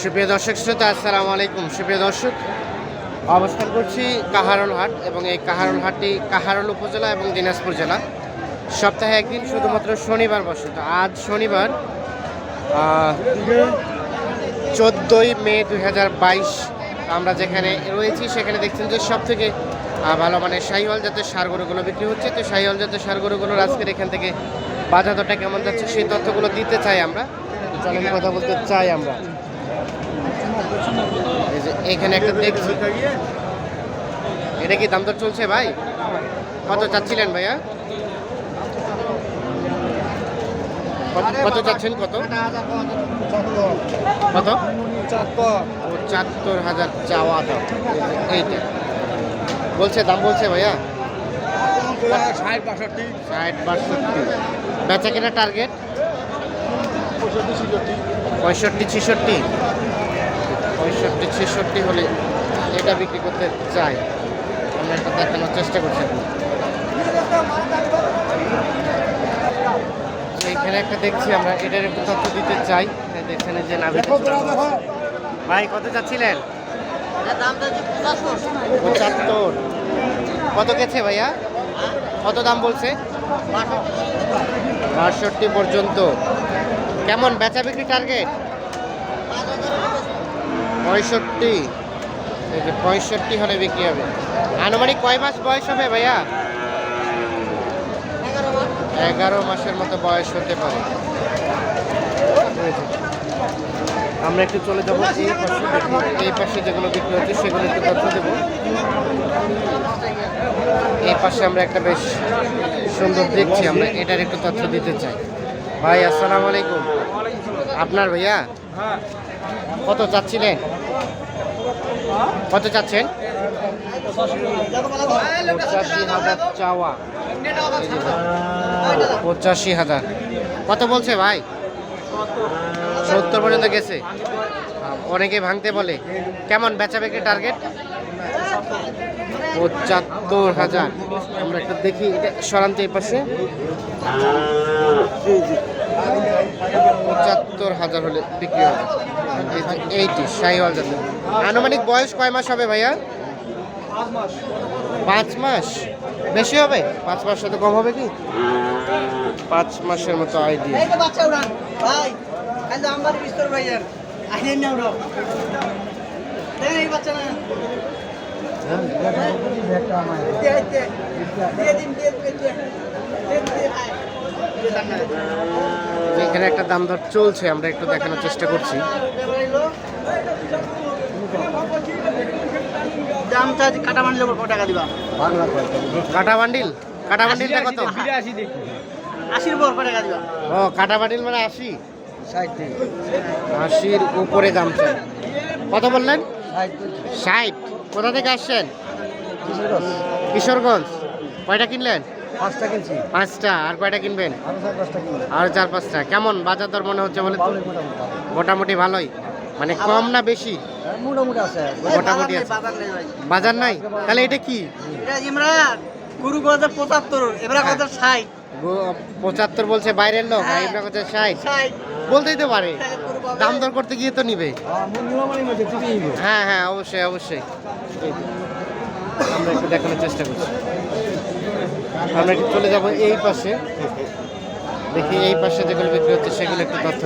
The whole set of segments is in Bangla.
সুপ্রিয় দর্শক শ্রোতা, আসসালামু আলাইকুম। সুপ্রিয় দর্শক, অবস্থান করছি কাহারল হাট এবং এই কাহারল হাটটি উপজেলা এবং দিনাজপুর জেলা। সপ্তাহে একদিন শুধুমাত্র শনিবার বসে তো আজ শনিবার চোদ্দোই মে দুই হাজার বাইশ। আমরা যেখানে রয়েছি, সেখানে দেখছেন যে সব থেকে ভালো মানে শাহিওয়াল জাতের সার গরুগুলো বিক্রি হচ্ছে। তো শাহিওয়াল জাতের সার গরুগুলোর আজকের এখান থেকে বাজার দরটা কেমন যাচ্ছে, সেই তথ্যগুলো দিতে চাই আমরা। চলেন কথা বলতে চাই আমরা। এই যে এখানে একটা দেখছি। এটা কি দাম দর চলছে ভাই? কত চাচ্ছিলেন ভাইয়া? কত- কত চাচ্ছেন কত? কত? পঁচাত্তর। হাজার চাওয়া দাম এইটা। বলছে দাম বলছে ভাইয়া? ষাট বাষট্টি। ষাট বাষট্টি। বেচা কেনা টার্গেট? পঁয়ষট্টি পঁয়ষট্টি ছেষট্টি? পঁয়ষট্টি ছেষট্টি হলে এটা বিক্রি করতে চাই। আমরা এটা দেখানোর চেষ্টা করছি এখানে। একটা দেখছি আমরা এটার একটু তথ্য দিতে চাই। এই এখানে যে নাভি ভাই কত চাচ্ছিলেন? পঁচাত্তর। কত গেছে ভাইয়া? কত দাম বলছে? বাষট্টি পর্যন্ত। কেমন বেচা বিক্রি টার্গেট পঁয়ষট্টি। এই যে পঁয়ষট্টি হলে বিক্রি হবে। আনুমানিক কয় মাস বয়স হবে ভাইয়া? এগারো মাসের মতো বয়স হতে পারে। আমরা একটু চলে যাব এই পাশে এই পাশে যেগুলো বিক্রি হচ্ছে সেগুলো একটু তথ্য দেবো। এই পাশে আমরা একটা বেশ সুন্দর দেখছি, আমরা এটার একটু তথ্য দিতে চাই। ভাই, আসসালামু আলাইকুম। আপনার ভাইয়া? কত চাচ্ছিলেন? কত চাচ্ছেন? পঁচাশি হাজার চাওয়া। পঁচাশি হাজার। কত বলছে ভাই? সত্তর পর্যন্ত গেছে। অনেকে ভাঙতে বলে। কেমন বেচা টার্গেট পঁচাত্তর হাজার। আমরা একটা দেখি, এটা সরান্ত পাশে। পঁচাত্তর হাজার হলে বিক্রি হবে। এইটি, শাহিওয়াল জাতের। আনুমানিক বয়স কয় মাস হবে ভাইয়া? পাঁচ মাস। বেশি হবে? পাঁচ মাস সাথে কম হবে কি? পাঁচ মাসের মতো আইডিয়া ভাই এখানে একটা দাম দর চলছে আমরা একটু দেখানোর চেষ্টা করছি। দামটা কাটা মানলে কত টাকা দিবা? কাটা বান্ডিল? কাটা বান্ডিলটা কত? বিরাশি দেখি। আশির পর কত টাকা দিবা? ও কাটা বান্ডিল মানে উপরে দাম চাই কত বললেন? ষাট। কোথা থেকে আসছেন? কিশোরগঞ্জ। কয়টা কিনলেন? পাঁচটা কিনছি। পাঁচটা। আর কয়টা কিনবেন? আরও চার পাঁচটা কিনছি আর চার পাঁচটা। কেমন বাজার দর মনে হচ্ছে বলে মোটামুটি ভালোই। মানে কম না বেশি? মোটামুটি আছে। মোটামুটি আছে। বাজার নেই ভাই। বাজার নাই? তাহলে এটা কি? গুরু কথা পঁচাত্তর এবার কথা ষাট। পঁচাত্তর বলছে বাইরের লোক আর এমনি কথা ষাট। বলতেই তো পারে। দাম দর করতে গিয়ে তো নিবে। হ্যাঁ হ্যাঁ অবশ্যই অবশ্যই। আমরা একটু দেখানোর চেষ্টা করছি। আমরা একটু চলে যাব এই পাশে। দেখি এই পাশে যেগুলো বিক্রি হচ্ছে, সেগুলো একটু তথ্য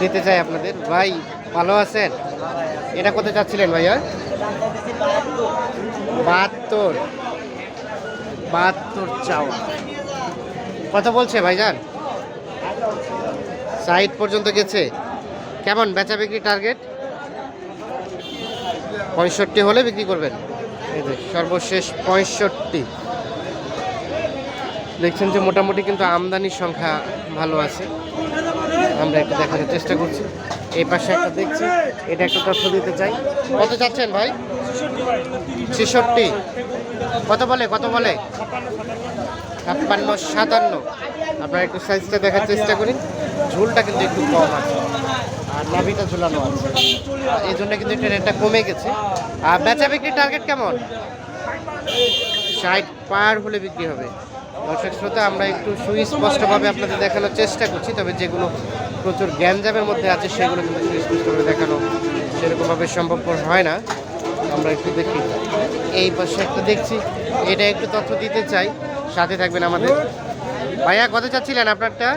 দিতে চাই আপনাদের। ভাই, ভালো আছেন? এটা কত চাচ্ছিলেন ভাইয়া? বাহাত্তর। বাহাত্তর চাওয়া। কত বলছে ভাইজান? সাইট পর্যন্ত গেছে। কেমন? বেচা বিক্রি টার্গেট? পঁয়ষট্টি হলে বিক্রি করবেন। এই যে সর্বশেষ পঁয়ষট্টি। দেখছেন যে মোটামুটি কিন্তু আমদানির সংখ্যা ভালো আছে। আমরা একটু দেখার চেষ্টা করছি। এই পাশে একটা দেখছি, এটা একটু তথ্য দিতে চাই। কত চাচ্ছেন ভাই? ছেষট্টি। কত বলে কত বলে? ছাপ্পান্ন, সাতান্ন। আপনারা একটু সাইজটা দেখার চেষ্টা করি। ঝুলটা কিন্তু একটু কম আছে। আর নাভিটা ঝুলানো আছে। এই জন্য কিন্তু একটু রেটটা কমে গেছে। আর বেচা বিক্রির টার্গেট কেমন? ষাট পার হলে বিক্রি হবে। দর্শক শ্রোতা, আমরা একটু সুস্পষ্টভাবে আপনাদের দেখানোর চেষ্টা করছি, তবে যেগুলো প্রচুর জ্ঞানজামের মধ্যে আছে, সেগুলো কিন্তু সুস্পষ্টভাবে দেখানো সেরকমভাবে সম্ভবপর হয় না। আমরা একটু দেখি। এই পাশে একটা দেখছি। এটা একটু তথ্য দিতে চাই। সাথে থাকবেন আমাদের। ভাইয়া, কত চাচ্ছিলেন আপনারটা?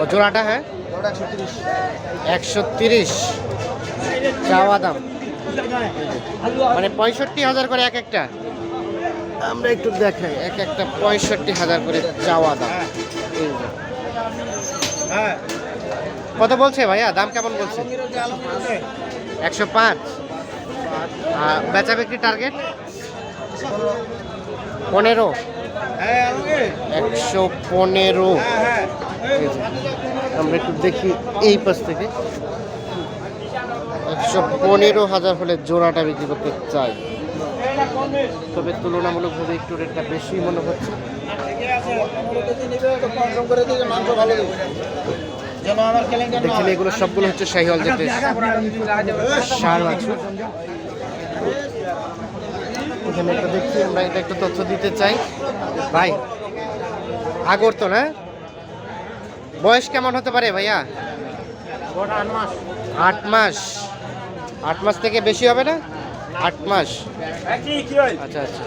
ও, জোড়াটা হ্যাঁ? একশো তিরিশ। চাওয়া দাম মানে পঁয়ষট্টি হাজার করে এক একটা। আমরা একটু দেখাই। এক একটা পঁয়ষট্টি হাজার করে চাওয়া দাম কত বলছে ভাইয়া? দাম কেমন বলছে? একশো পাঁচ। বেচা বিক্রি টার্গেট? পনেরো। একশো পনেরো। আমরা একটু দেখি এই পাশ থেকে। একশো পনেরো হাজার হলে জোড়াটা বিক্রি করতে চাই। তবে তুলনামূলকভাবে একটু রেটটা বেশি মনে হচ্ছে। দেখছেন এগুলো সবগুলো হচ্ছে শাহিওয়াল যেতে সার আছে এখানে একটা দেখছি আমরা এটা একটু তথ্য দিতে চাই। ভাই আগর তো না বয়স কেমন হতে পারে ভাইয়া? আট মাস। আট মাস। থেকে বেশি হবে না? আট মাস। আচ্ছা আচ্ছা।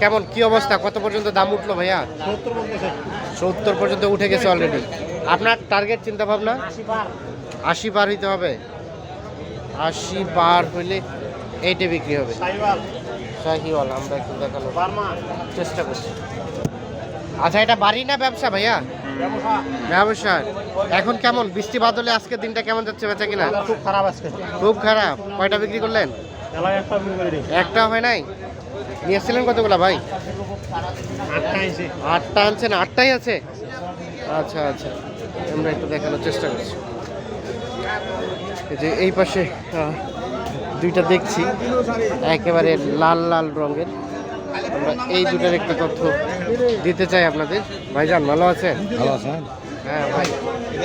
কেমন কি অবস্থা? কত পর্যন্ত দাম উঠল ভাইয়া? সত্তর পর্যন্ত উঠে গেছে অলরেডি আপনার টার্গেট চিন্তা ভাবনা আশি পার হইতে হবে? আশি পার হইলে এইটা বিক্রি হবে। শাহিওয়াল আমরা একটু দেখানো চেষ্টা করছি। আচ্ছা এটা বাড়ি না ব্যবসা ভাইয়া? ব্যবসা। এখন কেমন? বৃষ্টি বাদলে আজকের দিনটা কেমন যাচ্ছে বেচা কিনা? খুব খারাপ আজকে। খুব খারাপ। কয়টা বিক্রি করলেন? একটা হয় নাই? নিয়ে এসেছিলেন কতগুলা ভাই? আটটা আনছেন? আটটাই আছে? আচ্ছা আচ্ছা। আমরা একটু দেখানোর চেষ্টা করছি। এই যে এই পাশে দুইটা দেখছি। একেবারে লাল লাল রঙের। আমরা এই দুটার একটা তথ্য দিতে চাই আপনাদের। ভাইজান ভালো আছেন? ভালো আছেন? হ্যাঁ ভাই।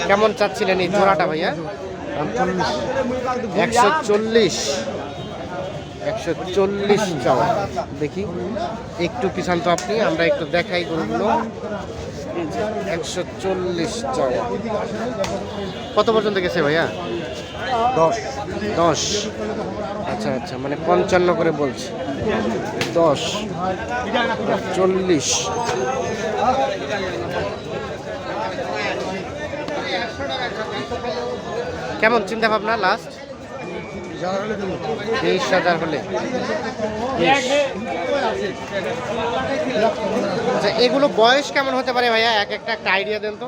কেমন চাচ্ছিলেন এই জোড়াটা ভাইয়া? একশো চল্লিশ। একশো চল্লিশ চাওয়া। দেখি। একটু পিছান তো আপনি আমরা একটু দেখাই গরুগুলো। একশো চল্লিশ চাওয়া। কত পর্যন্ত গেছে ভাইয়া? দশ দশ। আচ্ছা আচ্ছা মানে পঞ্চান্ন করে বলছি। দশ, চল্লিশ। কেমন চিন্তা ভাবনা লাস্ট তেইশ হাজার হলে। আচ্ছা এগুলো বয়স কেমন হতে পারে ভাইয়া? এক একটা একটা আইডিয়া দেন তো।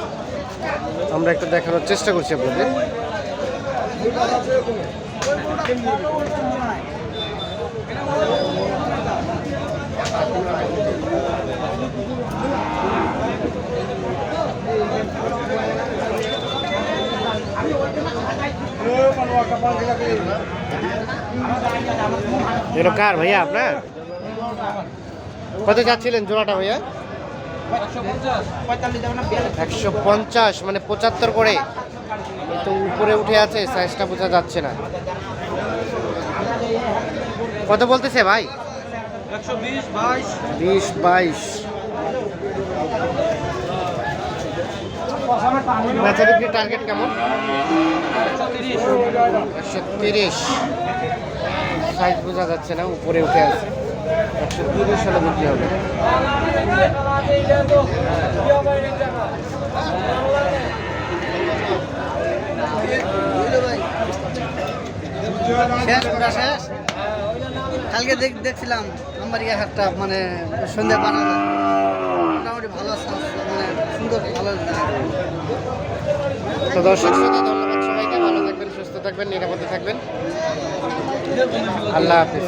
আমরা একটা দেখানোর চেষ্টা করছি আপনাদের। কার ভাইয়া আপনার? কত যাচ্ছিলেন জোড়াটা ভাইয়া? একশো পঞ্চাশ মানে পঁচাত্তর করে। তো উপরে উঠে আছে সাইজটা বোঝা যাচ্ছে না। কত বলতেছে ভাই? বিশ বাইশ। বিক্রি টার্গেট কেমন? একশো তিরিশ। সাইজ বোঝা যাচ্ছে না, উপরে উঠে আছে। একশো তিরিশ হলে বিক্রি হবে। কালকে দেখ দেখছিলাম আমার ইয়ে হাটটা মানে সন্ধ্যা বানা যায় মোটামুটি ভালো মানে সুন্দর ভালো তো দর্শক ধন্যবাদ সবাইকে ভালো থাকবেন সুস্থ থাকবেন নিরাপদে থাকবেন। আল্লাহ হাফিজ।